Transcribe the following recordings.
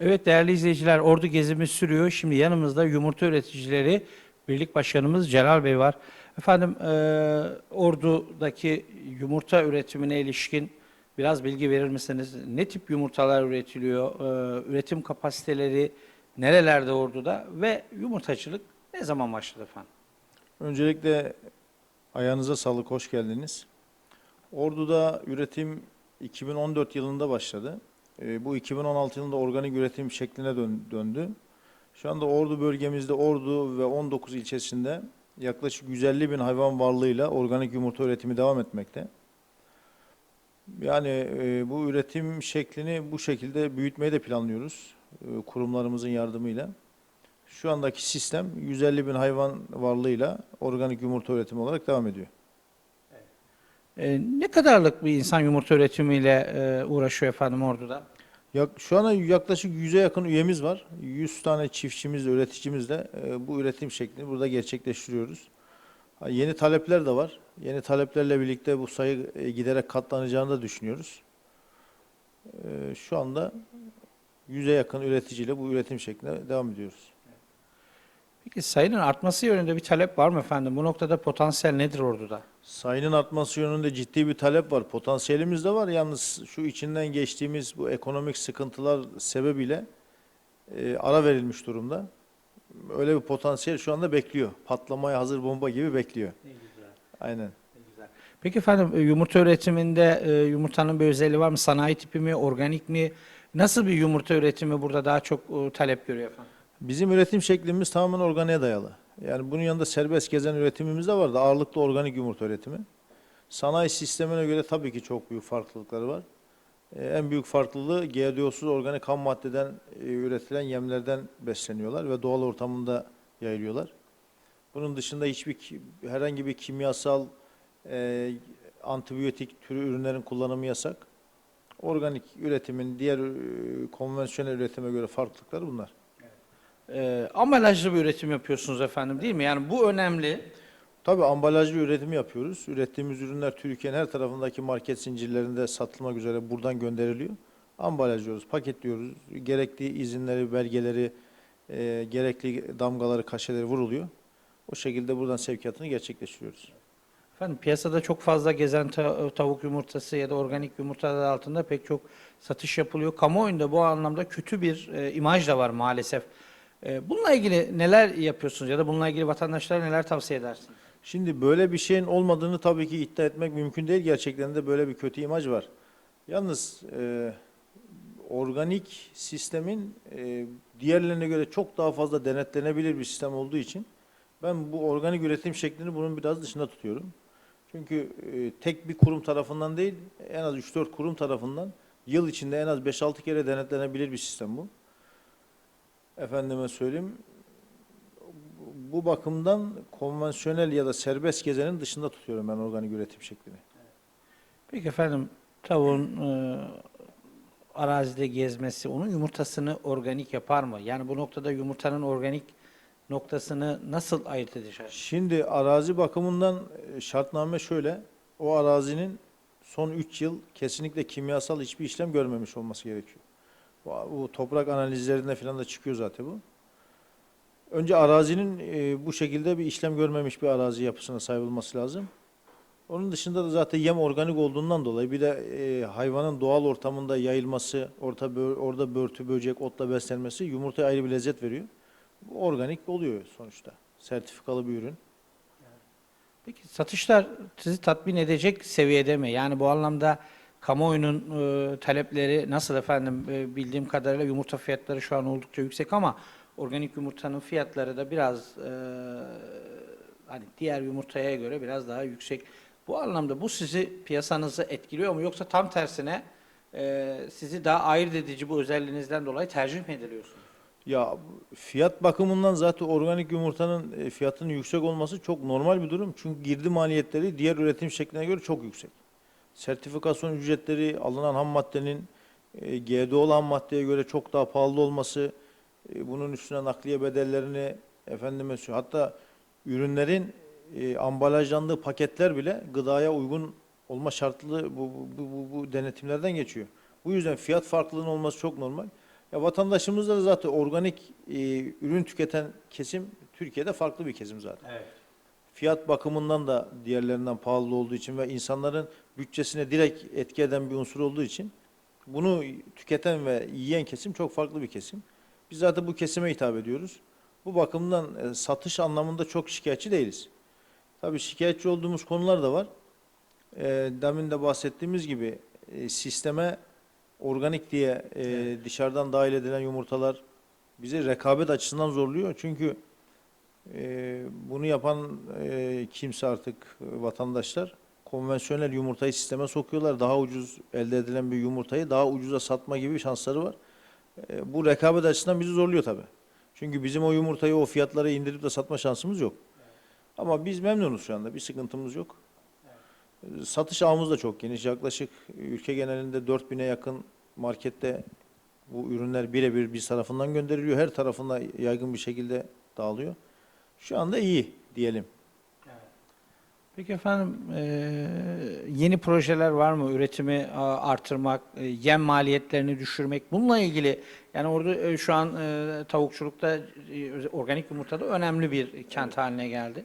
Evet değerli izleyiciler Ordu gezimiz sürüyor. Şimdi yanımızda yumurta üreticileri Birlik Başkanımız Celal Bey var. Efendim e, Ordu'daki yumurta üretimine ilişkin biraz bilgi verir misiniz? Ne tip yumurtalar üretiliyor? E, üretim kapasiteleri nerelerde Ordu'da? Ve yumurtacılık ne zaman başladı efendim? Öncelikle ayağınıza sağlık, hoş geldiniz. Ordu'da üretim 2014 yılında başladı. Ee, bu 2016 yılında organik üretim şekline dön- döndü. Şu anda Ordu bölgemizde Ordu ve 19 ilçesinde yaklaşık 150 bin hayvan varlığıyla organik yumurta üretimi devam etmekte. Yani e, bu üretim şeklini bu şekilde büyütmeyi de planlıyoruz e, kurumlarımızın yardımıyla. Şu andaki sistem 150 bin hayvan varlığıyla organik yumurta üretimi olarak devam ediyor. E, ne kadarlık bir insan yumurta üretimiyle e, uğraşıyor efendim Ordu'da? Yak, şu anda yaklaşık 100'e yakın üyemiz var. 100 tane çiftçimizle, üreticimizle e, bu üretim şeklini burada gerçekleştiriyoruz. Ha, yeni talepler de var. Yeni taleplerle birlikte bu sayı e, giderek katlanacağını da düşünüyoruz. E, şu anda 100'e yakın üreticiyle bu üretim şekline devam ediyoruz. Peki sayının artması yönünde bir talep var mı efendim? Bu noktada potansiyel nedir Ordu'da? Sayının artması yönünde ciddi bir talep var. Potansiyelimiz de var. Yalnız şu içinden geçtiğimiz bu ekonomik sıkıntılar sebebiyle e, ara verilmiş durumda. Öyle bir potansiyel şu anda bekliyor. Patlamaya hazır bomba gibi bekliyor. Aynen. Peki efendim e, yumurta üretiminde e, yumurtanın bir özelliği var mı? Sanayi tipi mi, organik mi? Nasıl bir yumurta üretimi burada daha çok e, talep görüyor efendim? Bizim üretim şeklimiz tamamen organiğe dayalı. Yani bunun yanında serbest gezen üretimimiz de var da ağırlıklı organik yumurta üretimi. Sanayi sistemine göre tabii ki çok büyük farklılıkları var. Ee, en büyük farklılığı GDO'suz organik ham maddeden e, üretilen yemlerden besleniyorlar ve doğal ortamında yayılıyorlar. Bunun dışında hiçbir herhangi bir kimyasal e, antibiyotik türü ürünlerin kullanımı yasak. Organik üretimin diğer e, konvansiyonel üretime göre farklılıkları bunlar. E, ambalajlı bir üretim yapıyorsunuz efendim değil mi? Yani bu önemli. Tabii ambalajlı üretimi yapıyoruz. Ürettiğimiz ürünler Türkiye'nin her tarafındaki market zincirlerinde satılmak üzere buradan gönderiliyor. Ambalajlıyoruz, paketliyoruz. Gerekli izinleri, belgeleri, e, gerekli damgaları, kaşeleri vuruluyor. O şekilde buradan sevkiyatını gerçekleştiriyoruz. Efendim piyasada çok fazla gezen ta- tavuk yumurtası ya da organik yumurtalar altında pek çok satış yapılıyor. Kamuoyunda bu anlamda kötü bir e, imaj da var maalesef. E, bununla ilgili neler yapıyorsunuz ya da bununla ilgili vatandaşlara neler tavsiye edersiniz? Şimdi böyle bir şeyin olmadığını tabii ki iddia etmek mümkün değil. Gerçekten de böyle bir kötü imaj var. Yalnız e, organik sistemin e, diğerlerine göre çok daha fazla denetlenebilir bir sistem olduğu için ben bu organik üretim şeklini bunun biraz dışında tutuyorum. Çünkü e, tek bir kurum tarafından değil, en az 3-4 kurum tarafından yıl içinde en az 5-6 kere denetlenebilir bir sistem bu. Efendime söyleyeyim, bu bakımdan konvansiyonel ya da serbest gezenin dışında tutuyorum ben organik üretim şeklini. Peki efendim tavuğun e, arazide gezmesi onun yumurtasını organik yapar mı? Yani bu noktada yumurtanın organik noktasını nasıl ayırt edeceğiz? Şimdi arazi bakımından e, şartname şöyle. O arazinin son 3 yıl kesinlikle kimyasal hiçbir işlem görmemiş olması gerekiyor. Bu, toprak analizlerinde falan da çıkıyor zaten bu. Önce arazinin e, bu şekilde bir işlem görmemiş bir arazi yapısına sahip olması lazım. Onun dışında da zaten yem organik olduğundan dolayı bir de e, hayvanın doğal ortamında yayılması, orta bö- orada börtü, böcek, otla beslenmesi yumurtaya ayrı bir lezzet veriyor. Bu organik oluyor sonuçta. Sertifikalı bir ürün. Peki satışlar sizi tatmin edecek seviyede mi? Yani bu anlamda kamuoyunun e, talepleri nasıl efendim? E, bildiğim kadarıyla yumurta fiyatları şu an oldukça yüksek ama organik yumurtanın fiyatları da biraz e, hani diğer yumurtaya göre biraz daha yüksek. Bu anlamda bu sizi piyasanızı etkiliyor mu yoksa tam tersine e, sizi daha ayırt edici bu özelliğinizden dolayı tercih mi ediliyorsunuz? Ya fiyat bakımından zaten organik yumurtanın e, fiyatının yüksek olması çok normal bir durum. Çünkü girdi maliyetleri diğer üretim şekline göre çok yüksek. Sertifikasyon ücretleri, alınan ham maddenin e, GDO'lu ham maddeye göre çok daha pahalı olması, e, bunun üstüne nakliye bedellerini efendime hatta ürünlerin e, ambalajlandığı paketler bile gıdaya uygun olma şartlı bu, bu, bu, bu denetimlerden geçiyor. Bu yüzden fiyat farklılığının olması çok normal. Ya vatandaşımızda da zaten organik e, ürün tüketen kesim Türkiye'de farklı bir kesim zaten. Evet. Fiyat bakımından da diğerlerinden pahalı olduğu için ve insanların bütçesine direkt etki eden bir unsur olduğu için bunu tüketen ve yiyen kesim çok farklı bir kesim. Biz zaten bu kesime hitap ediyoruz. Bu bakımdan e, satış anlamında çok şikayetçi değiliz. Tabii şikayetçi olduğumuz konular da var. E, demin de bahsettiğimiz gibi e, sisteme organik diye dışarıdan dahil edilen yumurtalar bizi rekabet açısından zorluyor. Çünkü e, bunu yapan e, kimse artık e, vatandaşlar konvansiyonel yumurtayı sisteme sokuyorlar. Daha ucuz elde edilen bir yumurtayı daha ucuza satma gibi şansları var. E, bu rekabet açısından bizi zorluyor tabii. Çünkü bizim o yumurtayı o fiyatlara indirip de satma şansımız yok. Ama biz memnunuz şu anda. Bir sıkıntımız yok. E, Satış ağımız da çok geniş. Yaklaşık ülke genelinde 4000'e yakın markette bu ürünler birebir biz tarafından gönderiliyor. Her tarafına yaygın bir şekilde dağılıyor. Şu anda iyi diyelim. Peki efendim eee, yeni projeler var mı? Üretimi a, artırmak, e, yem maliyetlerini düşürmek. Bununla ilgili yani orada e, şu an e, tavukçulukta e, organik yumurtada önemli bir kent haline geldi.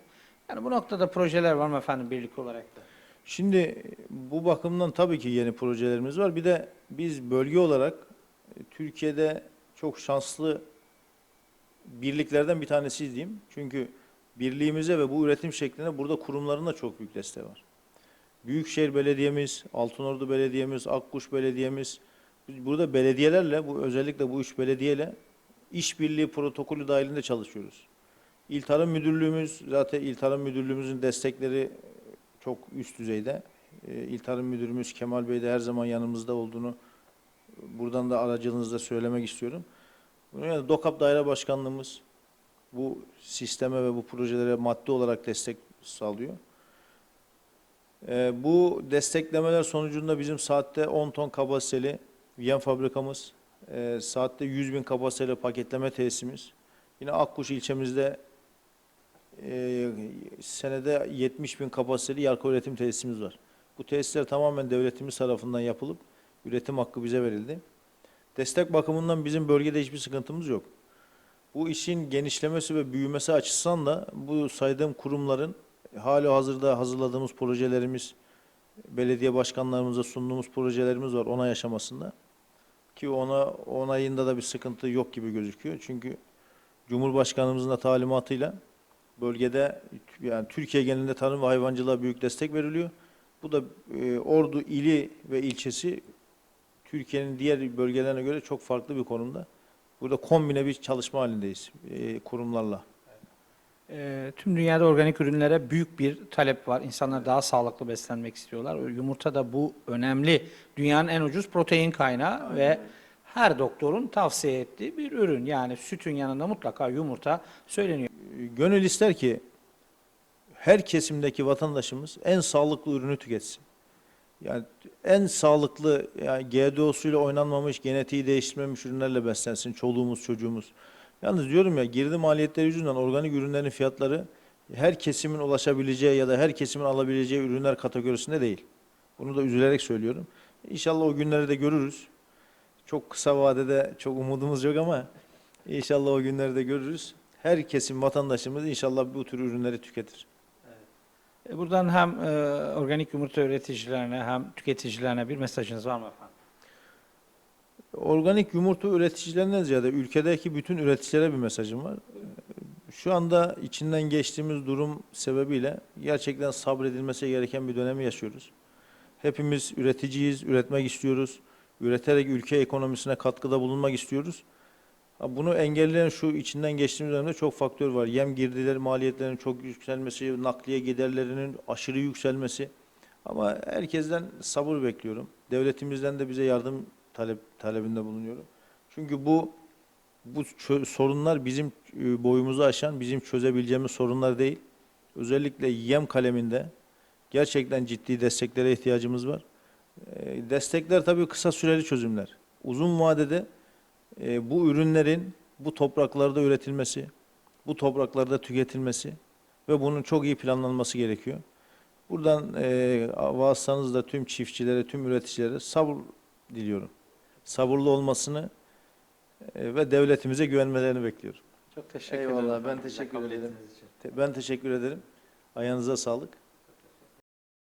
Yani bu noktada projeler var mı efendim birlik olarak da? Şimdi bu bakımdan tabii ki yeni projelerimiz var. Bir de biz bölge olarak e, Türkiye'de çok şanslı birliklerden bir tanesiyiz diyeyim. Çünkü birliğimize ve bu üretim şekline burada kurumların da çok büyük desteği var. Büyükşehir Belediyemiz, Altınordu Belediyemiz, Akkuş Belediyemiz, burada belediyelerle, bu özellikle bu üç belediyeyle işbirliği protokolü dahilinde çalışıyoruz. İl Tarım Müdürlüğümüz, zaten İl Tarım Müdürlüğümüzün destekleri çok üst düzeyde. E, İl Tarım Müdürümüz Kemal Bey de her zaman yanımızda olduğunu buradan da aracılığınızla söylemek istiyorum. Yanında DOKAP Daire Başkanlığımız bu sisteme ve bu projelere maddi olarak destek sağlıyor. E, bu desteklemeler sonucunda bizim saatte 10 ton kapasiteli yem fabrikamız, e, saatte 100 bin kapasiteli paketleme tesisimiz, yine Akkuş ilçemizde e, senede 70 bin kapasiteli yarko üretim tesisimiz var. Bu tesisler tamamen devletimiz tarafından yapılıp üretim hakkı bize verildi. Destek bakımından bizim bölgede hiçbir sıkıntımız yok. Bu işin genişlemesi ve büyümesi açısından da bu saydığım kurumların hali hazırda hazırladığımız projelerimiz, belediye başkanlarımıza sunduğumuz projelerimiz var onay aşamasında. Ki ona onayında da bir sıkıntı yok gibi gözüküyor. Çünkü Cumhurbaşkanımızın da talimatıyla bölgede yani Türkiye genelinde tarım ve hayvancılığa büyük destek veriliyor. Bu da e, Ordu ili ve ilçesi Türkiye'nin diğer bölgelerine göre çok farklı bir konumda. Burada kombine bir çalışma halindeyiz e, kurumlarla. Eee, tüm dünyada organik ürünlere büyük bir talep var. İnsanlar daha sağlıklı beslenmek istiyorlar. Yumurta da bu önemli. Dünyanın en ucuz protein kaynağı ve her doktorun tavsiye ettiği bir ürün. Yani sütün yanında mutlaka yumurta söyleniyor. E, Gönül ister ki her kesimdeki vatandaşımız en sağlıklı ürünü tüketsin. Yani en sağlıklı yani GDO'suyla oynanmamış, genetiği değiştirmemiş ürünlerle beslensin çoluğumuz, çocuğumuz. Yalnız diyorum ya girdi maliyetleri yüzünden organik ürünlerin fiyatları her kesimin ulaşabileceği ya da her kesimin alabileceği ürünler kategorisinde değil. Bunu da üzülerek söylüyorum. İnşallah o günleri de görürüz. Çok kısa vadede çok umudumuz yok ama inşallah o günleri de görürüz. Her kesim vatandaşımız inşallah bu tür ürünleri tüketir. E, Buradan hem e, organik yumurta üreticilerine hem tüketicilerine bir mesajınız var mı efendim? Organik yumurta üreticilerinden ziyade ülkedeki bütün üreticilere bir mesajım var. Şu anda içinden geçtiğimiz durum sebebiyle gerçekten sabredilmesi gereken bir dönemi yaşıyoruz. Hepimiz üreticiyiz, üretmek istiyoruz. Üreterek ülke ekonomisine katkıda bulunmak istiyoruz. Bunu engelleyen şu içinden geçtiğimiz dönemde çok faktör var. Yem girdileri maliyetlerinin çok yükselmesi, nakliye giderlerinin aşırı yükselmesi. Ama herkesten sabır bekliyorum. Devletimizden de bize yardım talep talebinde bulunuyorum. Çünkü bu bu sorunlar bizim e, boyumuzu aşan, bizim çözebileceğimiz sorunlar değil. Özellikle yem kaleminde gerçekten ciddi desteklere ihtiyacımız var. E, Destekler tabii kısa süreli çözümler. Uzun vadede e, bu ürünlerin bu topraklarda üretilmesi, bu topraklarda tüketilmesi ve bunun çok iyi planlanması gerekiyor. Buradan e, vasıtanızda tüm çiftçilere, tüm üreticilere sabır diliyorum. Sabırlı olmasını e, ve devletimize güvenmelerini bekliyorum. Çok teşekkür Eyvallah, ederim. ben teşekkür ederim. Ben teşekkür ederim. Ayağınıza sağlık.